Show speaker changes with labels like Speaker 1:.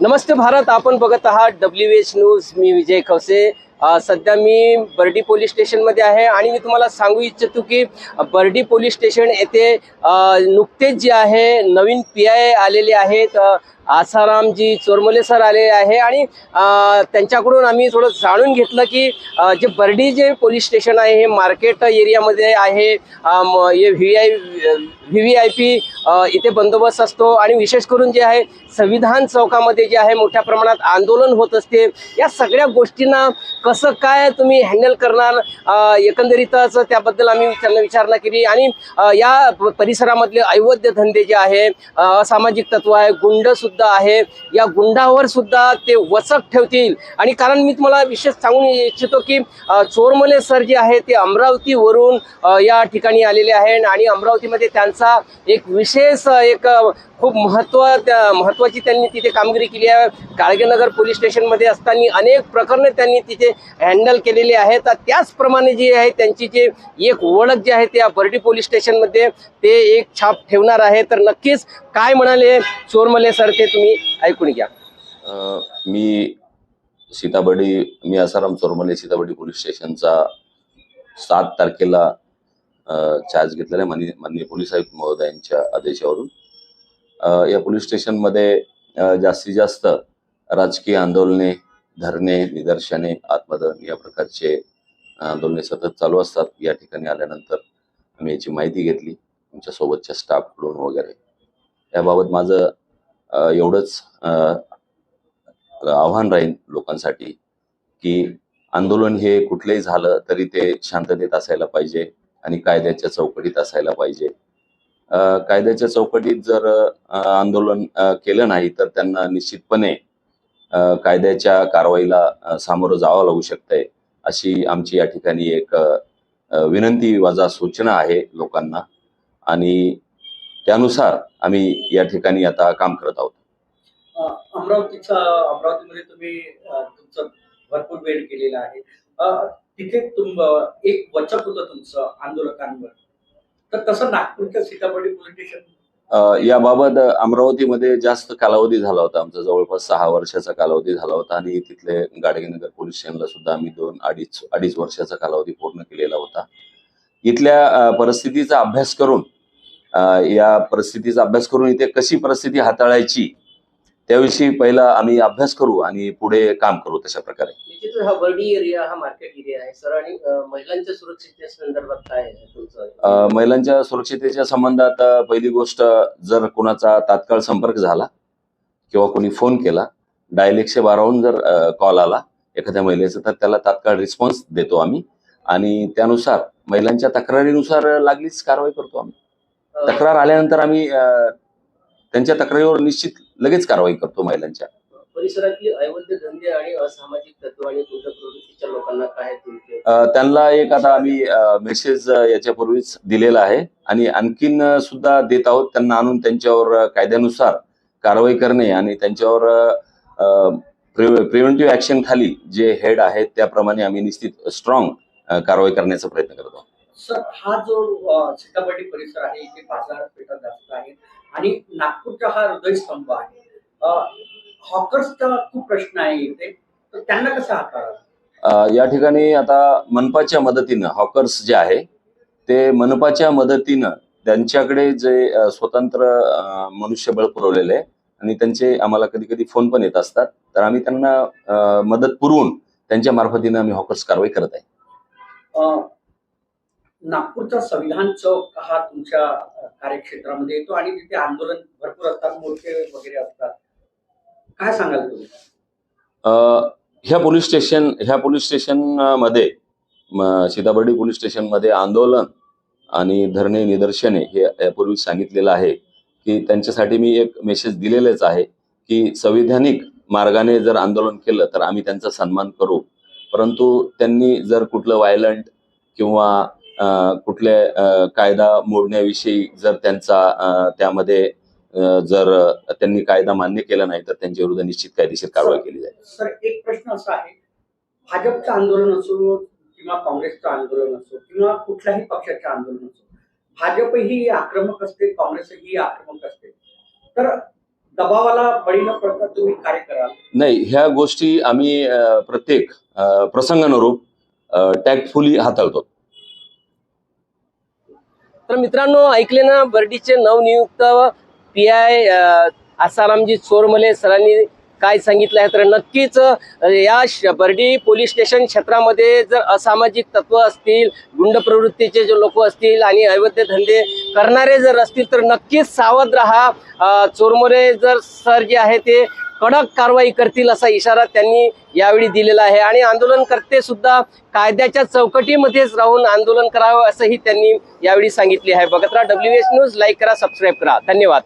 Speaker 1: नमस्ते भारत आपण बघत आहात डब्ल्यू एच न्यूज मी विजय खवसे. सध्या मी बर्डी पोलीस स्टेशनमध्ये आहे आणि मी तुम्हाला सांगू इच्छितो की बर्डी पोलीस स्टेशन येथे नुकतेच जे आहे नवीन पी आय आलेले आहेत. आसारामजी चोरमले सर आले आहे आणि त्यांच्याकडून आम्ही थोडं जाणून घेतलं की जे बर्डी जे पोलीस स्टेशन आहे हे मार्केट एरियामध्ये आहे. हे V I V V I P इथे बंदोबस्त असतो आणि विशेष करून जे आहे संविधान चौकामध्ये जे आहे मोठ्या प्रमाणात आंदोलन होत असते. या सगळ्या गोष्टींना कसं काय तुम्ही हँडल करणार? एकंदरीतच त्याबद्दल आम्ही त्यांना विचारणा केली आणि या परिसरामधले अवैध धंदे जे आहे असामाजिक तत्व आहे गुंड सुद्धा आहे या गुंडावर सुद्धा ते वचक ठेवतील. आणि कारण मी तुम्हाला विशेष सांगून इच्छितो की चोरमले सर जे आहे ते अमरावतीवरून या ठिकाणी आलेले आहे आणि अमरावतीमध्ये त्यांचा एक विशेष एक खूप महत्त्व त्या महत्वाची त्यांनी तिथे कामगिरी केली आहे. गाडगेनगर पोलीस स्टेशनमध्ये असताना अनेक प्रकरणे त्यांनी तिथे हँडल केलेली आहेत तर त्याचप्रमाणे जी आहे त्यांची जी एक ओळख जी आहे त्या बर्डी पोलीस स्टेशनमध्ये ते एक छाप ठेवणार आहे. तर नक्कीच काय म्हणाले चोरमले सर ते तुम्ही ऐकून घ्या.
Speaker 2: मी सीताबर्डी मी आसाराम चोरमले सीताबर्डी पोलीस स्टेशनचा सात तारखेला चार्ज घेतलेला आहे माननीय माननीय पोलीस आयुक्त महोदयांच्या आदेशावरून. या पोलीस स्टेशनमध्ये जास्तीत जास्त राजकीय आंदोलने धरणे निदर्शने आत्मदहन या प्रकारचे आंदोलने सतत चालू असतात. या ठिकाणी आल्यानंतर आम्ही याची माहिती घेतली. आमच्या सोबतच्या स्टाफकडून वगैरे. याबाबत माझं एवढंच आव्हान राहील लोकांसाठी की आंदोलन हे कुठलंही झालं तरी ते शांततेत असायला पाहिजे आणि कायद्याच्या चौकटीत असायला पाहिजे. कायद्याच्या चौकटीत जर आंदोलन केलं नाही तर त्यांना निश्चितपणे कायद्याच्या कारवाईला सामोरं जावं लागू शकतंय अशी आमची या ठिकाणी एक विनंती वजा सूचना आहे लोकांना. आणि त्यानुसार आम्ही या ठिकाणी आता काम करत आहोत.
Speaker 3: अमरावतीचा अमरावतीमध्ये तुम्ही तुमचं भरपूर वेळ केलेला आहे. तिथे तुम एक वचक होतं तुमचं आंदोलकांवर. तर तसं नागपूरच्या सीताबर्डी पोलीस स्टेशन
Speaker 2: याबाबत अमरावतीमध्ये जास्त कालावधी झाला होता. आमचा जवळपास सहा वर्षाचा कालावधी झाला होता आणि तिथले गाडगेनगर पोलीस स्टेशनला सुद्धा आम्ही दोन अडीच अडीच वर्षाचा कालावधी पूर्ण केलेला होता. इथल्या परिस्थितीचा अभ्यास करून या परिस्थितीचा अभ्यास करून इथे कशी परिस्थिती हाताळायची त्याविषयी पहिला आम्ही अभ्यास करू आणि पुढे काम करू तशा प्रकारे.
Speaker 1: निश्चितच हा बर्डी एरिया हा मार्केट एरिया आहे सर आणि महिलांच्या सुरक्षितते संदर्भात काय तुमचं?
Speaker 2: महिलांच्या सुरक्षितेच्या संबंधात पहिली गोष्ट जर कोणाचा तात्काळ संपर्क झाला किंवा कोणी फोन केला डायल एकशे बाराहून जर कॉल आला एखाद्या महिलेचा तर त्याला तात्काळ रिस्पॉन्स देतो आम्ही. आणि त्यानुसार महिलांच्या तक्रारीनुसार लागलीच कारवाई करतो आम्ही. तक्रार आल्यानंतर आम्ही त्यांच्या तक्रारीवर निश्चित लगेच कारवाई करतो महिलांच्या.
Speaker 1: परिसरातली अवैध धंदे आणि असामाजिक तत्व आणि प्रवृत्तीच्या लोकांना काय तुमचे
Speaker 2: त्यांना एक आता आम्ही मेसेज याच्यापूर्वीच दिलेला आहे. आणि आणखीन सुद्धा देत आहोत. त्यांना आणून त्यांच्यावर कायद्यानुसार कारवाई करणे आणि त्यांच्यावर प्रिव्हेंटिव्ह ऍक्शन खाली जे हेड आहेत त्याप्रमाणे आम्ही निश्चित स्ट्रॉंग कारवाई करण्याचा प्रयत्न करतो
Speaker 3: सर हा जो सीताबर्डी परिसर आहे इथे बाजारपेठा जास्त आहेत. आणि नागपूरचा हा हृदयस्तंभ आहे. हॉकर्सचा खूप प्रश्न आहे इथे. तर त्यांना कसं
Speaker 2: या ठिकाणी आता मनपाच्या मदतीनं हॉकर्स जे आहे ते मनपाच्या मदतीनं त्यांच्याकडे जे स्वतंत्र मनुष्यबळ पुरवलेले आहे आणि त्यांचे आम्हाला कधी कधी फोन पण येत असतात. तर आम्ही त्यांना मदत पुरवून त्यांच्या मार्फतीनं आम्ही हॉकर्स कारवाई करत आहे.
Speaker 3: नागपूरचा संविधान चौक हा तुमच्या कार्यक्षेत्रामध्ये येतो आणि तिथे आंदोलन भरपूर असतात मोर्चे वगैरे असतात. काय सांगाल तुम्ही?
Speaker 2: ह्या पोलीस स्टेशन ह्या पोलीस स्टेशनमध्ये सीताबर्डी पोलीस स्टेशनमध्ये आंदोलन आणि धरणे निदर्शने हे यापूर्वी सांगितलेलं आहे की त्यांच्यासाठी मी एक मेसेज दिलेलेच आहे की संविधानिक मार्गाने जर आंदोलन केलं तर आम्ही त्यांचा सन्मान करू. परंतु त्यांनी जर कुठलं व्हायलंट किंवा कुठल्या कायदा मोडण्याविषयी जर त्यांचा त्यामध्ये जर त्यांनी कायदा मान्य केला नाही तर त्यांच्या विरुद्ध निश्चित कायदेशीर कारवाई केली जाईल.
Speaker 3: सर एक प्रश्न असा आहे. भाजपचं आंदोलन असो किंवा काँग्रेसचं आंदोलन असो किंवा कुठल्याही पक्षाचे आंदोलन असो भाजप ही आक्रमक असते काँग्रेस ही आक्रमक असते. तर दबावाला बळी न पडता तुम्ही कार्य कराल.
Speaker 2: नाही ह्या गोष्टी आम्ही प्रत्येक प्रसंगानुरूप टॅक्टफुली हाताळतो.
Speaker 1: तर मित्रांनो ऐकले ना बर्डीचे नवनियुक्त पी आय आसारामजी चोरमले सरांनी काय सांगितलं आहे तर नक्कीच या श- बर्डी पोलीस स्टेशन क्षेत्रामध्ये जर असामाजिक तत्व असतील गुंड प्रवृत्तीचे जे लोक असतील आणि अवैध धंदे करणारे जर असतील तर नक्कीच सावध राहा. चोरमोरे चोरमले जर सर जे आहे ते कडक कारवाई करतील असा इशारा त्यांनी यावेळी दिलेला आहे. आणि आंदोलनकर्ते सुद्धा कायद्याच्या चौकटीमध्येच राहून आंदोलन करावं असंही त्यांनी यावेळी सांगितले आहे. बघत राहा डब्ल्यू एस न्यूज लाईक करा सबस्क्राईब करा. धन्यवाद.